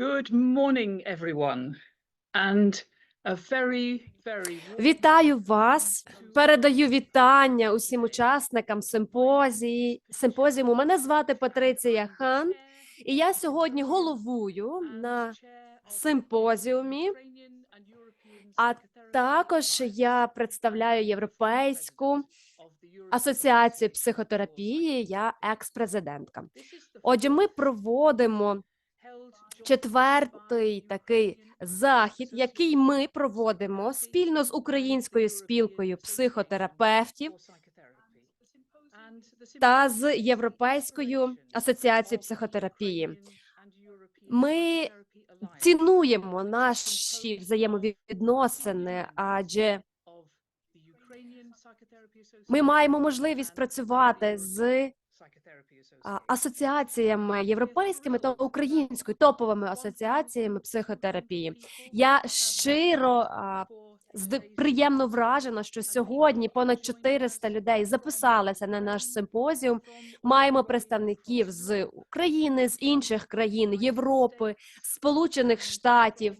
Good morning, everyone, and a very, very Вітаю вас. Передаю вітання усім учасникам симпозії. Симпозіуму. Мене звати Патриція Хан, і я сьогодні головую на симпозіумі. А також я представляю європейську асоціацію психотерапії. Я екс-президентка. Отже, ми проводимо четвертий такий захід, який ми проводимо спільно з українською спілкою психотерапевтів та з Європейською асоціацією психотерапії. Ми цінуємо наші взаємовідносини, адже ми маємо можливість працювати з асоціаціями європейськими та українською топовими асоціаціями психотерапії. Я щиро приємно вражена, що сьогодні понад 400 людей записалися на наш симпозіум. Маємо представників з України, з інших країн Європи, Сполучених Штатів,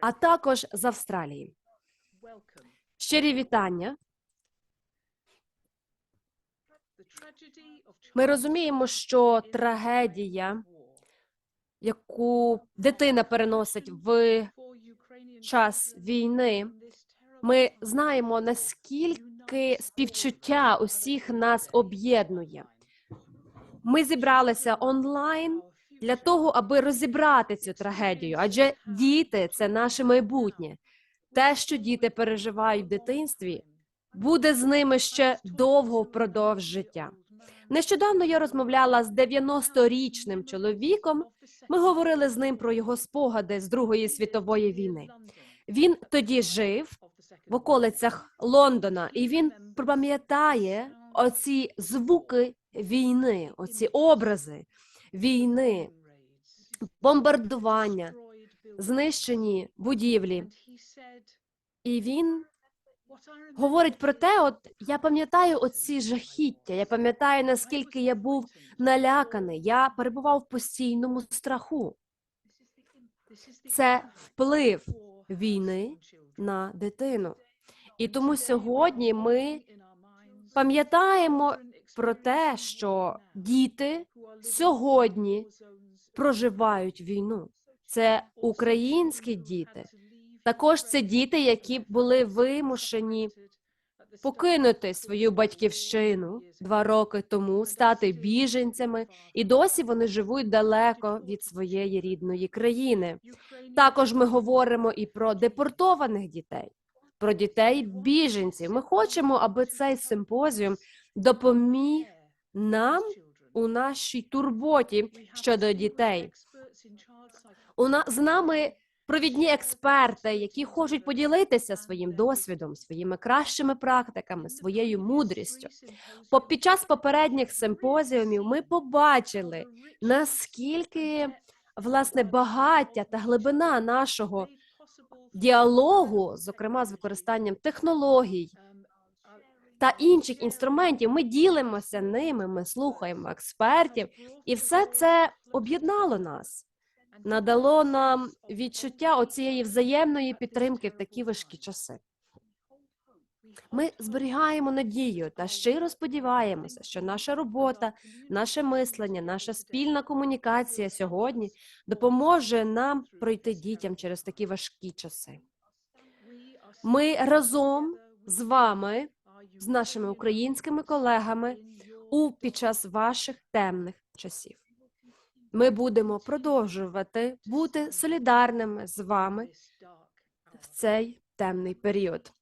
а також з Австралії. Щирі вітання. Ми розуміємо, що трагедія, яку дитина переносить в час війни, ми знаємо наскільки співчуття усіх нас об'єднує. Ми зібралися онлайн для того, аби розібрати цю трагедію, адже діти це наше майбутнє. Те, що діти переживають в дитинстві, буде з ними ще довго впродовж життя. Нещодавно я розмовляла з 90-річним чоловіком. Ми говорили з ним про його спогади з Другої світової війни. Він тоді жив в околицях Лондона, і він пам'ятає оці звуки війни, оці образи війни, бомбардування, знищені будівлі. І він говорить про те, от я пам'ятаю оці жахіття. Я пам'ятаю, наскільки я був наляканий. Я перебував в постійному страху. Це вплив війни на дитину. І тому сьогодні ми пам'ятаємо про те, що діти сьогодні проживають війну. Це українські діти. Також це діти, які були вимушені покинути свою батьківщину два роки тому, стати біженцями, і досі вони живуть далеко від своєї рідної країни. Також ми говоримо і про депортованих дітей, про дітей біженців. Ми хочемо, аби цей симпозіум допоміг нам у нашій турботі щодо дітей. У нас з нами провідні експерти, які хочуть поділитися своїм досвідом, своїми кращими практиками, своєю мудрістю. По під час попередніх симпозіумів ми побачили наскільки власне багаття та глибина нашого діалогу, зокрема з використанням технологій та інших інструментів. Ми ділимося ними, ми слухаємо експертів, і все це об'єднало нас надало нам відчуття оцієї взаємної підтримки в такі важкі часи. Ми зберігаємо надію та щиро сподіваємося, що наша робота, наше мислення, наша спільна комунікація сьогодні допоможе нам пройти дітям через такі важкі часи. Ми разом з вами, з нашими українськими колегами, у під час ваших темних часів. Ми будемо продовжувати бути солідарними з вами в цей темний період.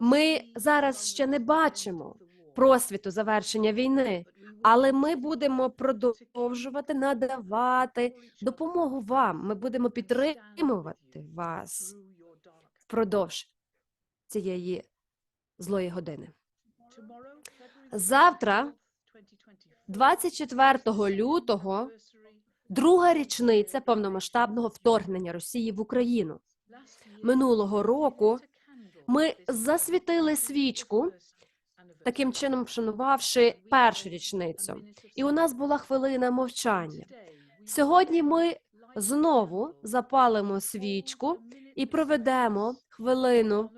Ми зараз ще не бачимо просвіту завершення війни, але ми будемо продовжувати надавати допомогу вам. Ми будемо підтримувати вас впродовж цієї злої години. Завтра, 24 лютого, друга річниця повномасштабного вторгнення Росії в Україну. Минулого року ми засвітили свічку, таким чином вшанувавши першу річницю, і у нас була хвилина мовчання. Сьогодні ми знову запалимо свічку і проведемо хвилину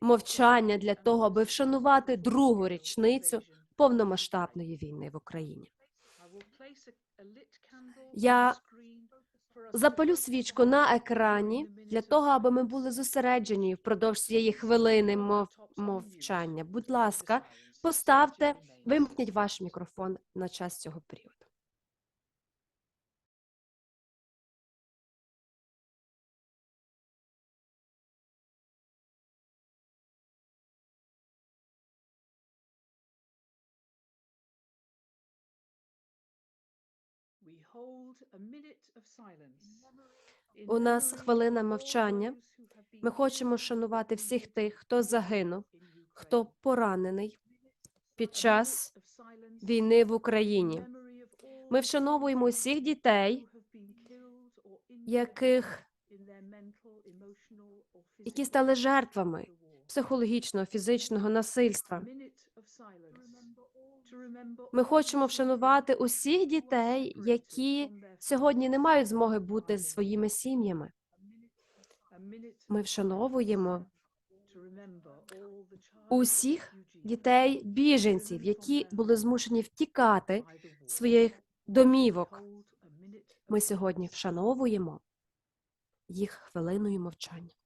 мовчання для того, аби вшанувати другу річницю повномасштабної війни в Україні. Я Запалю свічку на екрані для того, аби ми були зосереджені впродовж цієї хвилини мов... мовчання. Будь ласка, поставте, вимкніть ваш мікрофон на час цього періоду. У нас хвилина мовчання. Ми хочемо шанувати всіх тих, хто загинув, хто поранений під час війни в Україні. Ми вшановуємо усіх дітей, яких які стали жертвами психологічного, фізичного насильства. Ми хочемо вшанувати усіх дітей, які сьогодні не мають змоги бути з своїми сім'ями. Ми вшановуємо усіх дітей біженців, які були змушені втікати з своїх домівок. Ми сьогодні вшановуємо їх хвилиною мовчання.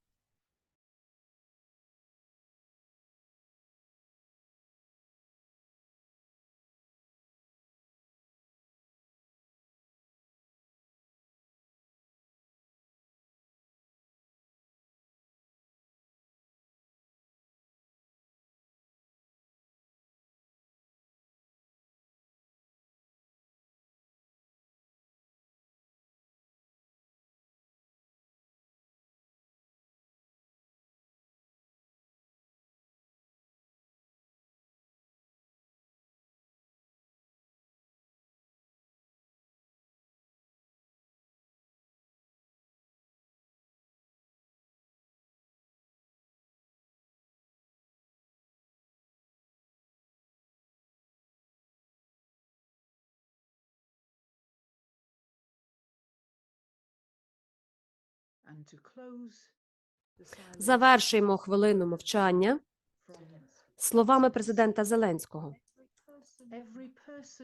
Завершуємо хвилину мовчання словами президента Зеленського.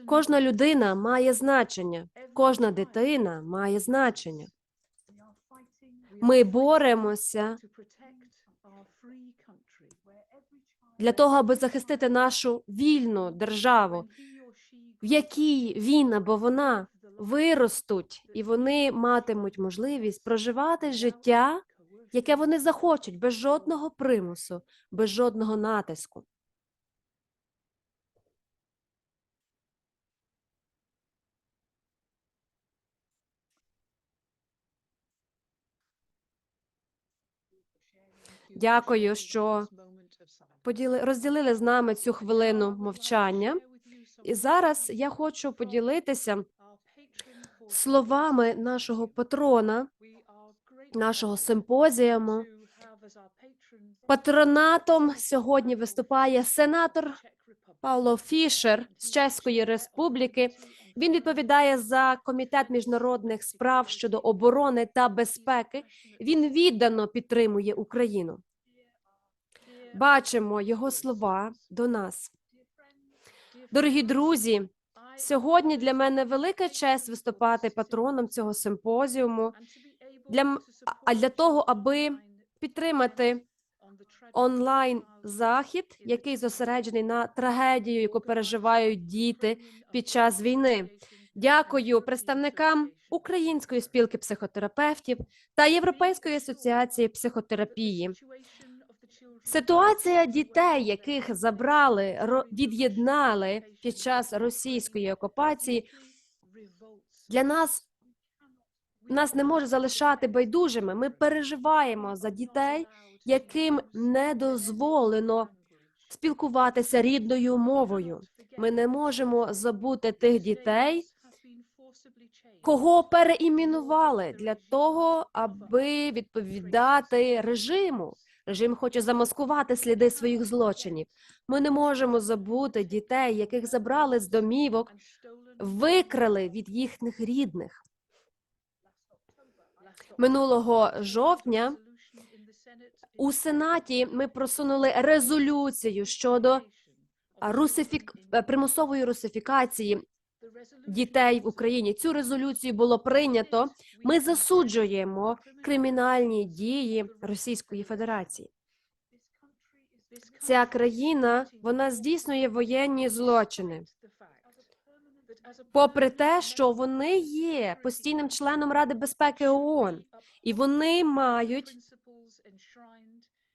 Кожна людина має значення, кожна дитина має значення. Ми боремося для того, аби захистити нашу вільну державу, в якій він або вона виростуть, і вони матимуть можливість проживати життя, яке вони захочуть, без жодного примусу, без жодного натиску. Дякую, що поділи розділили з нами цю хвилину мовчання. І зараз я хочу поділитися словами нашого патрона, нашого симпозіуму. Патронатом сьогодні виступає сенатор Павло Фішер з Чеської Республіки. Він відповідає за комітет міжнародних справ щодо оборони та безпеки. Він віддано підтримує Україну. Бачимо його слова до нас. Дорогі друзі, сьогодні для мене велика честь виступати патроном цього симпозіуму. Для а- для того, аби підтримати онлайн захід, який зосереджений на трагедію, яку переживають діти під час війни. Дякую представникам Української спілки психотерапевтів та Європейської асоціації психотерапії. Ситуація дітей, яких забрали, від'єднали під час російської окупації, для нас нас не може залишати байдужими. Ми переживаємо за дітей, яким не дозволено спілкуватися рідною мовою. Ми не можемо забути тих дітей, кого переіменували для того, аби відповідати режиму. Режим хоче замаскувати сліди своїх злочинів. Ми не можемо забути дітей, яких забрали з домівок, викрали від їхніх рідних. минулого жовтня у Сенаті ми просунули резолюцію щодо русифік... е, примусової русифікації дітей в Україні. Цю резолюцію було прийнято. Ми засуджуємо кримінальні дії Російської Федерації. Ця країна вона здійснює воєнні злочини, попри те, що вони є постійним членом Ради безпеки ООН, і вони мають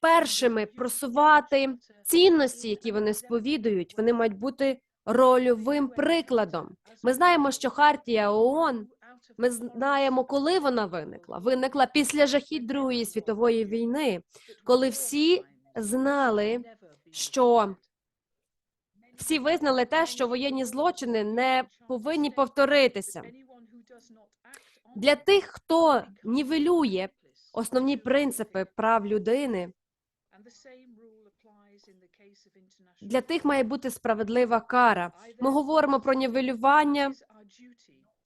першими просувати цінності, які вони сповідують. Вони мають бути рольовим прикладом. Ми знаємо, що хартія ООН, ми знаємо, коли вона виникла. Виникла після жахіть Другої світової війни, коли всі знали, що всі визнали те, що воєнні злочини не повинні повторитися. Для тих, хто нівелює основні принципи прав людини, для тих має бути справедлива кара. Ми говоримо про нівелювання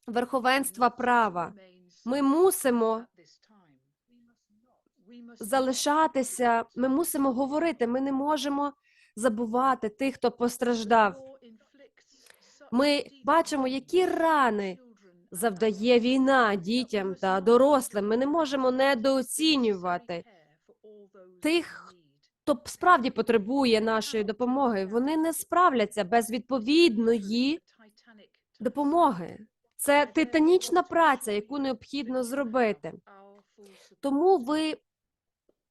верховенства права. Ми мусимо залишатися. Ми мусимо говорити. Ми не можемо забувати тих, хто постраждав. Ми бачимо, які рани завдає війна дітям та дорослим. Ми не можемо недооцінювати тих, хто справді потребує нашої допомоги. Вони не справляться без відповідної допомоги. Це титанічна праця, яку необхідно зробити. Тому ви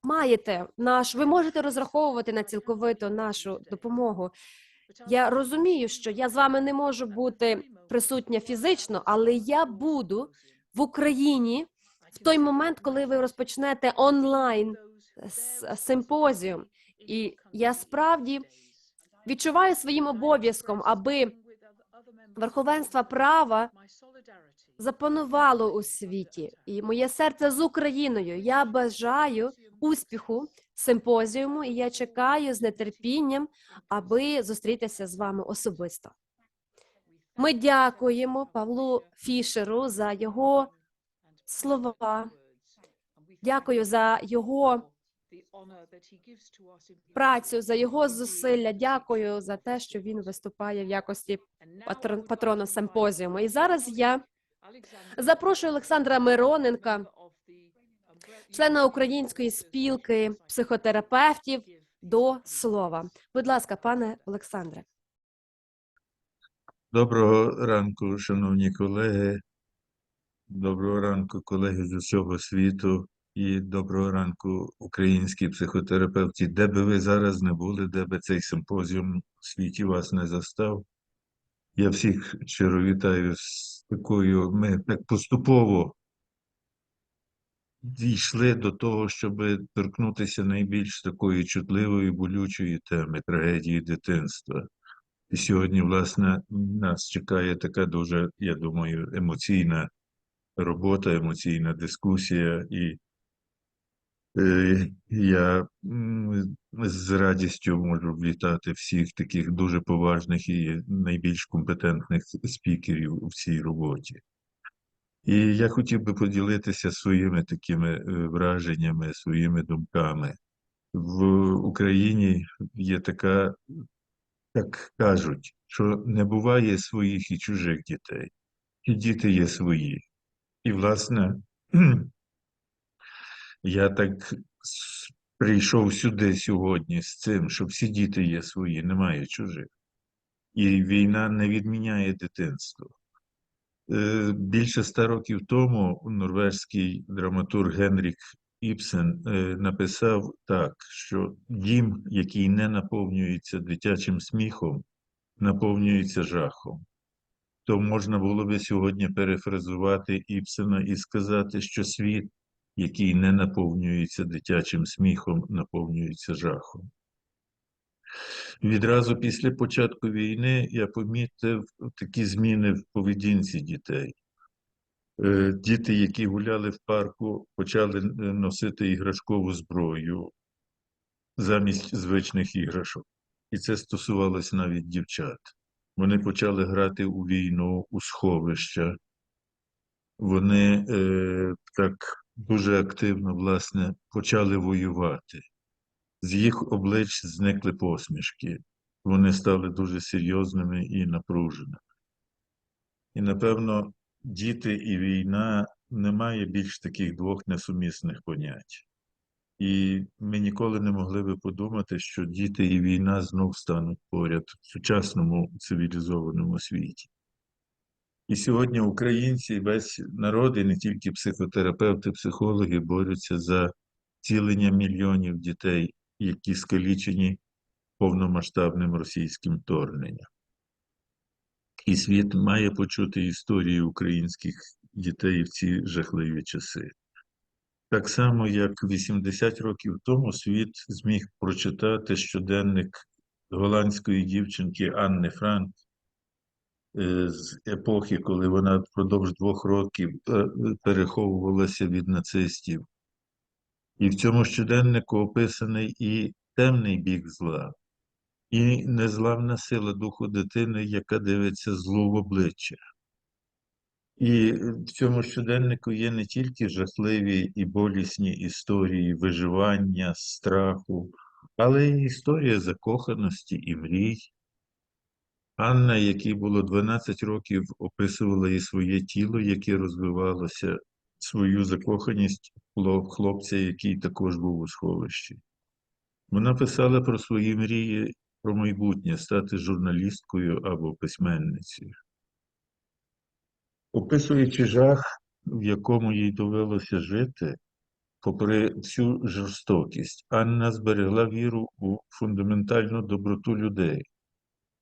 маєте наш, ви можете розраховувати на цілковито нашу допомогу. Я розумію, що я з вами не можу бути присутня фізично, але я буду в Україні в той момент, коли ви розпочнете онлайн симпозіум. І я справді відчуваю своїм обов'язком, аби верховенство права запанувало у світі, і моє серце з Україною. Я бажаю успіху симпозіуму, і я чекаю з нетерпінням, аби зустрітися з вами особисто. Ми дякуємо Павлу Фішеру за його слова. Дякую за його працю, за його зусилля. Дякую за те, що він виступає в якості патрон- патрона симпозіуму. І зараз я запрошую Олександра Мироненка, члена української спілки психотерапевтів, до слова. Будь ласка, пане Олександре. Доброго ранку, шановні колеги. Доброго ранку, колеги з усього світу. І доброго ранку, українські психотерапевти. Де би ви зараз не були, де би цей симпозіум у світі вас не застав. Я всіх щиро вітаю з такою. Ми так поступово дійшли до того, щоб торкнутися найбільш такої чутливої, болючої теми трагедії дитинства. І сьогодні, власне, нас чекає така дуже, я думаю, емоційна робота, емоційна дискусія, і я з радістю можу вітати всіх таких дуже поважних і найбільш компетентних спікерів в цій роботі. І я хотів би поділитися своїми такими е, враженнями, своїми думками. В Україні є така так кажуть, що не буває своїх і чужих дітей, і діти є свої. І, власне, я так прийшов сюди сьогодні з цим, що всі діти є свої, немає чужих. І війна не відміняє дитинство. Е, Більше ста років тому норвезький драматург Генрік Іпсен е, написав так, що дім, який не наповнюється дитячим сміхом, наповнюється жахом. То можна було би сьогодні перефразувати Іпсена і сказати, що світ, який не наповнюється дитячим сміхом, наповнюється жахом. Відразу після початку війни я помітив такі зміни в поведінці дітей. Е, Діти, які гуляли в парку, почали е, носити іграшкову зброю замість звичних іграшок. І це стосувалося навіть дівчат. Вони почали грати у війну, у сховища. Вони е, так дуже активно, власне, почали воювати. З їх облич зникли посмішки. Вони стали дуже серйозними і напруженими. І, напевно, діти і війна немає більш таких двох несумісних понять. І ми ніколи не могли би подумати, що діти і війна знов стануть поряд в сучасному цивілізованому світі. І сьогодні українці, весь народ, і не тільки психотерапевти, психологи борються за цілення мільйонів дітей, які скалічені повномасштабним російським вторгненням. І світ має почути історії українських дітей в ці жахливі часи. Так само, як 80 років тому світ зміг прочитати щоденник голландської дівчинки Анни Франк з епохи, коли вона впродовж двох років е, переховувалася від нацистів. І в цьому щоденнику описаний і темний бік зла, і незламна сила духу дитини, яка дивиться злу в обличчя. І в цьому щоденнику є не тільки жахливі і болісні історії виживання, страху, але й історія закоханості і мрій. Анна, якій було 12 років, описувала і своє тіло, яке розвивалося, свою закоханість хлопця, який також був у сховищі. Вона писала про свої мрії про майбутнє стати журналісткою або письменницею. Описуючи жах, в якому їй довелося жити, попри всю жорстокість, Анна зберегла віру у фундаментальну доброту людей.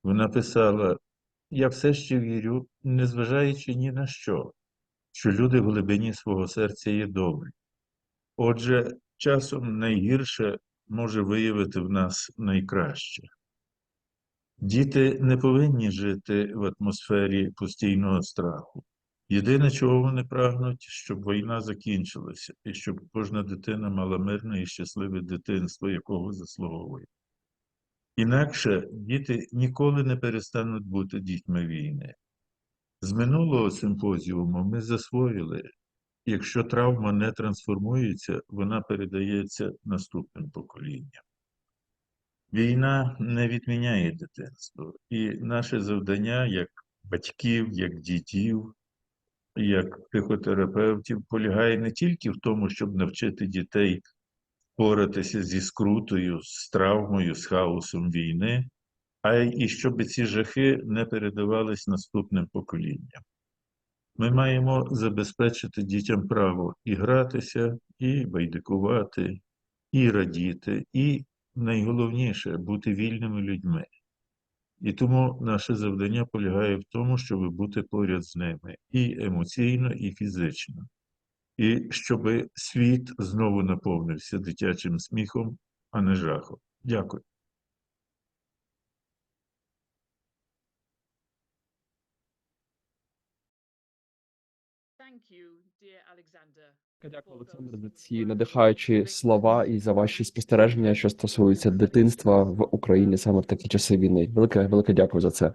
Вона писала: Я все ще вірю, незважаючи ні на що, що люди в глибині свого серця є добрі. Отже, часом найгірше може виявити в нас найкраще. Діти не повинні жити в атмосфері постійного страху. Єдине, чого вони прагнуть, щоб війна закінчилася, і щоб кожна дитина мала мирне і щасливе дитинство, якого заслуговує. Інакше діти ніколи не перестануть бути дітьми війни. З минулого симпозіуму ми засвоїли, якщо травма не трансформується, вона передається наступним поколінням. Війна не відміняє дитинство, і наше завдання як батьків, як дітів, як психотерапевтів полягає не тільки в тому, щоб навчити дітей впоратися зі скрутою, з травмою, з хаосом війни, а й щоб ці жахи не передавались наступним поколінням. Ми маємо забезпечити дітям право і гратися, і байдикувати, і радіти, і найголовніше бути вільними людьми. І тому наше завдання полягає в тому, щоб бути поряд з ними і емоційно, і фізично, і щоб світ знову наповнився дитячим сміхом, а не жахом. Дякую. Дякую, Олександр, за ці надихаючі слова і за ваші спостереження, що стосуються дитинства в Україні саме в такі часи війни. Велике, велике дякую за це.